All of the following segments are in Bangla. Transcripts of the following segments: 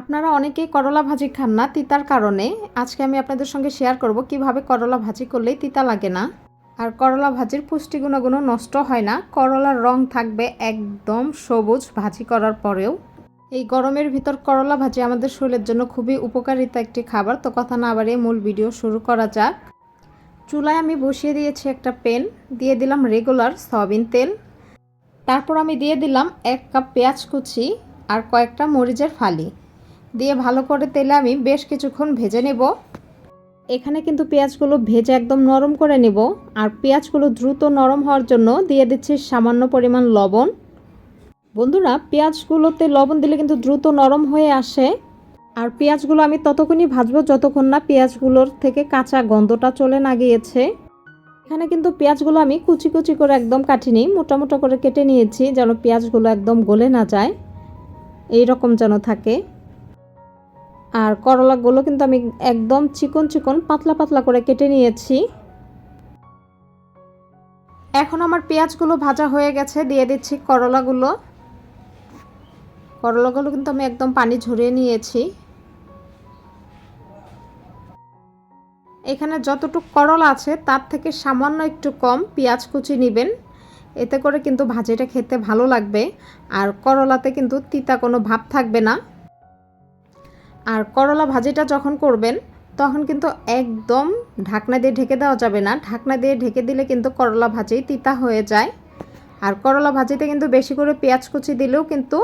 আপনারা অনেকেই করলা ভাজি খান না তিতার কারণে। আজকে আমি আপনাদের সঙ্গে শেয়ার করব কীভাবে করলা ভাজি করলেই তিতা লাগে না। আর করলা ভাজির পুষ্টি গুণগুলো নষ্ট হয় না। করলার রং থাকবে একদম সবুজ ভাজি করার পরেও। এই গরমের ভিতর করলা ভাজি আমাদের শরীরের জন্য খুবই উপকারিতা একটি খাবার। তো কথা না বাড়িয়ে মূল ভিডিও শুরু করা যাক। চুলায় আমি বসিয়ে দিয়েছি একটা পেন দিয়ে দিলাম রেগুলার সয়াবিন তেল। তারপর আমি দিয়ে দিলাম এক কাপ পেঁয়াজ কুচি আর কয়েকটা মরিচের ফালি। দিয়ে ভালো করে তেলে আমি বেশ কিছুক্ষণ ভেজে নেব। এখানে কিন্তু পেঁয়াজগুলো ভেজে একদম নরম করে নেব। আর পেঁয়াজগুলো দ্রুত নরম হওয়ার জন্য দিয়ে দিচ্ছি সামান্য পরিমাণ লবণ। বন্ধুরা, পেঁয়াজগুলোতে লবণ দিলে কিন্তু দ্রুত নরম হয়ে আসে। আর পেঁয়াজগুলো আমি ততক্ষণই ভাজবো যতক্ষণ না পেঁয়াজগুলোর থেকে কাঁচা গন্ধটা চলে না গিয়েছে। এখানে কিন্তু পেঁয়াজগুলো আমি কুচি কুচি করে একদম কাটিনি, মোটা করে কেটে নিয়েছি যেন পেঁয়াজগুলো একদম গলে না যায়। এই রকম যেন থাকে। আর করলাগুলো কিন্তু আমি একদম চিকন চিকন পাতলা পাতলা করে কেটে নিয়েছি। এখন আমার পেঁয়াজগুলো ভাজা হয়ে গেছে, দিয়ে দিচ্ছি করলাগুলো। করলাগুলো কিন্তু আমি একদম পানি ঝরিয়ে নিয়েছি। এখানে যতটুকু করলা আছে, তার থেকে সামান্য একটু কম পেঁয়াজ কুচি নেবেন। এতে করে কিন্তু ভাজিটা খেতে ভালো লাগবে। আর করলাতে কিন্তু তিতা কোনো ভাব থাকবে না। আর করলা ভাজিটা যখন করবেন, তখন কিন্তু একদম ঢাকনা দিয়ে ঢেকে দেওয়া যাবে না। ঢাকনা দিয়ে ঢেকে দিলে কিন্তু করলা ভাজি তিতা হয়ে যায়। আর করলা ভাজিতে কিন্তু বেশি করে পেঁয়াজ কুচি দিলেও কিন্তু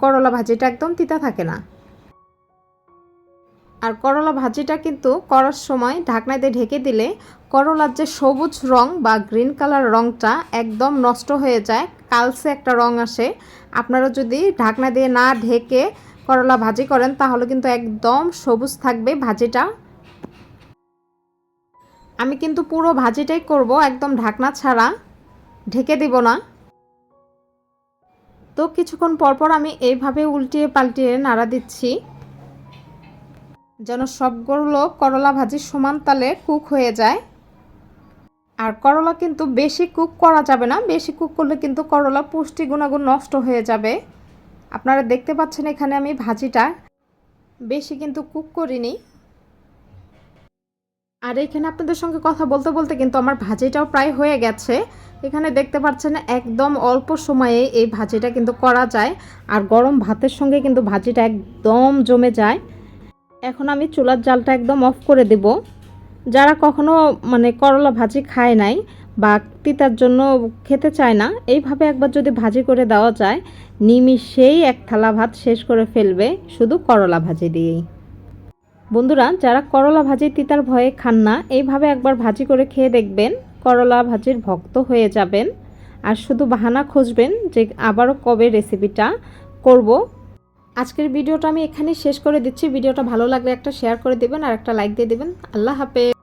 করলা ভাজিটা একদম তিতা থাকে না। আর করলা ভাজিটা কিন্তু করার সময় ঢাকনা দিয়ে ঢেকে দিলে করলার যে সবুজ রং বা গ্রিন কালার রংটা একদম নষ্ট হয়ে যায় কালসে একটা রং আসে। আপনারা যদি ঢাকনা দিয়ে না ঢেকে করলা ভাজি করেন, তাহলে কিন্তু একদম সবুজ থাকবে ভাজিটা। আমি কিন্তু পুরো ভাজিটাই করব, একদম ঢাকনা ছাড়া। ঢেকে দিব না। তো কিছুক্ষণ পরপর আমি এইভাবে উল্টিয়ে পাল্টিয়ে নাড়া দিচ্ছি। যেন সবগুলো করলা ভাজি সমান তালে কুক হয়ে যায়। আর করলা কিন্তু বেশি কুক করা যাবে না, বেশি কুক করলে কিন্তু করলা পুষ্টি গুণাগুণ নষ্ট হয়ে যাবে। আপনারা দেখতে পাচ্ছেন এখানে আমি ভাজিটা বেশি কিন্তু কুক করিনি। আর এখানে আপনাদের সঙ্গে কথা বলতে বলতে কিন্তু আমার ভাজিটাও প্রায় হয়ে গেছে। এখানে দেখতে পাচ্ছেন একদম অল্প সময়ে এই ভাজিটা কিন্তু করা যায়। আর গরম ভাতের সঙ্গে কিন্তু ভাজিটা একদম জমে যায়। এখন আমি চুলার জালটা একদম অফ করে দেব। যারা কখনো মানে করলা ভাজি খায় নাই বা তিতার জন্য খেতে চায় না। এইভাবে একবার যদি ভাজি করে দেওয়া যায়, নিমিষেই এক থালা ভাত শেষ করে ফেলবে শুধু করলা ভাজি দিয়েই। বন্ধুরা, যারা করলা ভাজি তিতার ভয়ে খান না, এইভাবে একবার ভাজি করে খেয়ে দেখবেন করলা ভাজির ভক্ত হয়ে যাবেন। আর শুধু বাহানা খুঁজবেন যে আবারও কবে রেসিপিটা করব। আজকের ভিডিওটা আমি এখানেই শেষ করে দিচ্ছি। ভিডিওটা ভালো লাগলে একটা শেয়ার করে দেবেন আর একটা লাইক দিয়ে দেবেন। আল্লাহ হাফেজ।